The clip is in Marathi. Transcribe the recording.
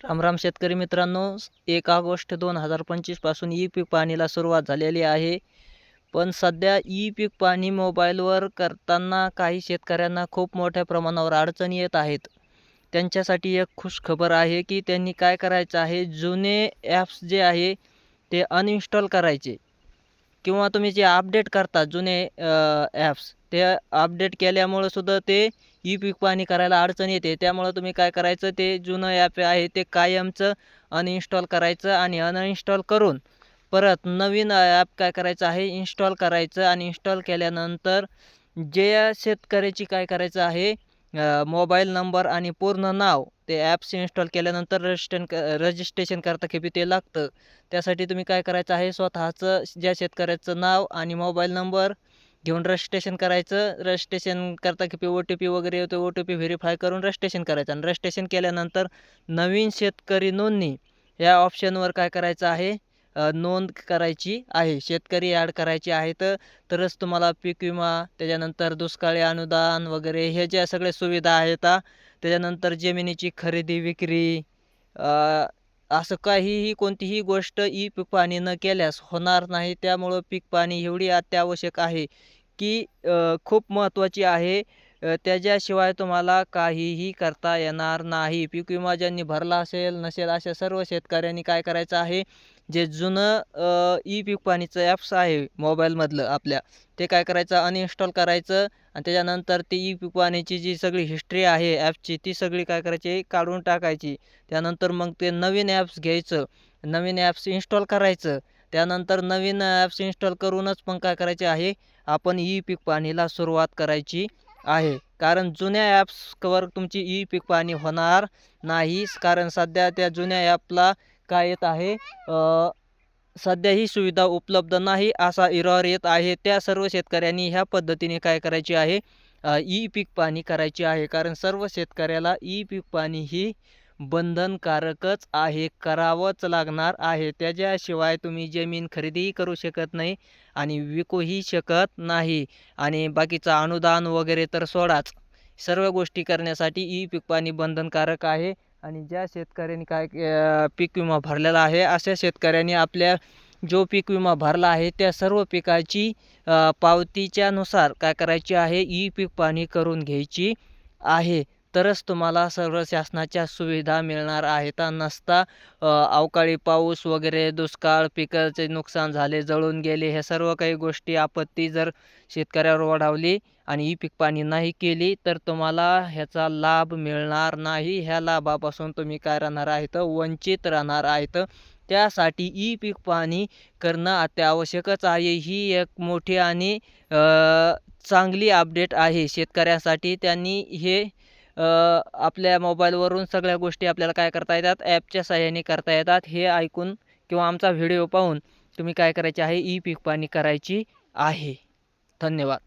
रामराम शेतकरी मित्रांनो एक ऑगस्ट दोन हजार पंचवीसपासून ई पीक पाहणीला सुरुवात झालेली आहे. पण सध्या ई पीक पाहणी मोबाईलवर करताना काही शेतकऱ्यांना खूप मोठ्या प्रमाणावर अडचणी येत आहेत. त्यांच्यासाठी एक खुशखबर आहे की त्यांनी काय करायचं आहे? जुने ॲप्स जे आहे ते अनइन्स्टॉल करायचे. किंवा तुम्ही जे अपडेट करता जुने ॲप्स ते अपडेट केल्यामुळं सुद्धा ते ई पीक पाहणी करायला अडचण येते. त्यामुळं तुम्ही काय करायचं ते जुनं ॲप आहे ते कायमचं अनइन्स्टॉल करायचं आणि अनइन्स्टॉल करून परत नवीन ॲप काय करायचं आहे इन्स्टॉल करायचं. आणि इन्स्टॉल केल्यानंतर जे शेतकऱ्याची काय करायचं आहे मोबाईल नंबर आणि पूर्ण नाव ते ॲप्स इन्स्टॉल केल्यानंतर रजिस्टन क रजिस्ट्रेशन करता खेपी ते लागतं. त्यासाठी तुम्ही काय करायचं आहे स्वतःचं ज्या शेतकऱ्याचं नाव आणि मोबाईल नंबर घेऊन रजिस्ट्रेशन करायचं. रजिस्ट्रेशन करता की ओ टी पी वगैरे येतो ओ टी पी व्हेरीफाय करून रजिस्ट्रेशन करायचं. आणि रजिस्ट्रेशन केल्यानंतर नवीन शेतकरी नोंदणी या ऑप्शनवर काय करायचं आहे? नोंद करायची आहे. शेतकरी ॲड करायची आहेत. तरच तुम्हाला पीक विमा त्याच्यानंतर दुष्काळी अनुदान वगैरे हे ज्या सगळ्या सुविधा आहेत त्याच्यानंतर जमिनीची खरेदी विक्री असं काहीही कोणतीही गोष्ट ई पीक पाणी न केल्यास होणार नाही. त्यामुळं पीक पाणी एवढी अत्यावश्यक आहे की खूप महत्त्वाची आहे. त्याच्याशिवाय तुम्हाला काहीही करता येणार नाही. पीक विमा ज्यांनी भरला असेल नसेल अशा सर्व शेतकऱ्यांनी काय करायचं आहे? जे जुनं ई पीक पाणीचं ॲप्स आहे मोबाईलमधलं आपल्या ते काय करायचं? अनइन्स्टॉल करायचं आणि त्याच्यानंतर ती ई पीक पाण्याची जी सगळी हिस्ट्री आहे ॲपची ती सगळी काय करायची? काढून टाकायची. त्यानंतर मग ते नवीन ॲप्स घ्यायचं. नवीन ॲप्स इन्स्टॉल करायचं. त्यानंतर नवीन ॲप्स इन्स्टॉल करूनच पण काय करायचे आहे? आपण ई पीक पाणीला सुरुवात करायची. आहे. कारण जुन्या ॲप्सवर तुमची ई पीक पाणी होणार नाही कारण सध्या त्या जुन्या ॲपला काय येत आहे? सध्या ही सुविधा उपलब्ध नाही असा इरॉर येत आहे. त्या सर्व शेतकऱ्यांनी ह्या पद्धतीने काय करायची आहे? ई पीक पाणी करायची आहे. कारण सर्व शेतकऱ्याला ई पीक पाणी ही बंधनकारकच आहे करावंच लागणार आहे. त्याच्याशिवाय तुम्ही जमीन खरेदीही करू शकत नाही आणि विकूही शकत नाही. आणि बाकीचं अनुदान वगैरे तर सोडाच. सर्व गोष्टी करण्यासाठी ई पीक पाणी बंधनकारक आहे आणि ज्या शेतकऱ्यांनी काय पीक विमा भरलेला आहे अशा शेतकऱ्यांनी आपल्या जो पीक विमा भरला आहे त्या सर्व पिकाची पावतीच्यानुसार काय करायची आहे ई पीक पाणी करून घ्यायची आहे. तरच तुम्हाला सर्व शासनाच्या सुविधा मिळणार आहेत. नसता अवकाळी पाऊस वगैरे दुष्काळ पिकाचे नुकसान झाले जळून गेले हे सर्व काही गोष्टी आपत्ती जर शेतकऱ्यावर ओढावली आणि ई पीक पाणी नाही केली तर तुम्हाला ह्याचा लाभ मिळणार नाही. ह्या लाभापासून तुम्ही काय राहणार आहेत? वंचित राहणार आहेत. त्यासाठी ई पीक पाणी करणं अत्यावश्यकच आहे. ही एक मोठी आणि चांगली अपडेट आहे. शेतकऱ्यासाठी त्यांनी हे आपल्या मोबाईलवरून सगळ्या गोष्टी आपल्याला काय करता येतात? ॲपच्या सहाय्याने करता येतात. हे ऐकून किंवा आमचा व्हिडिओ पाहून तुम्ही काय करायचे आहे? ई पीक पाणी करायची आहे. धन्यवाद.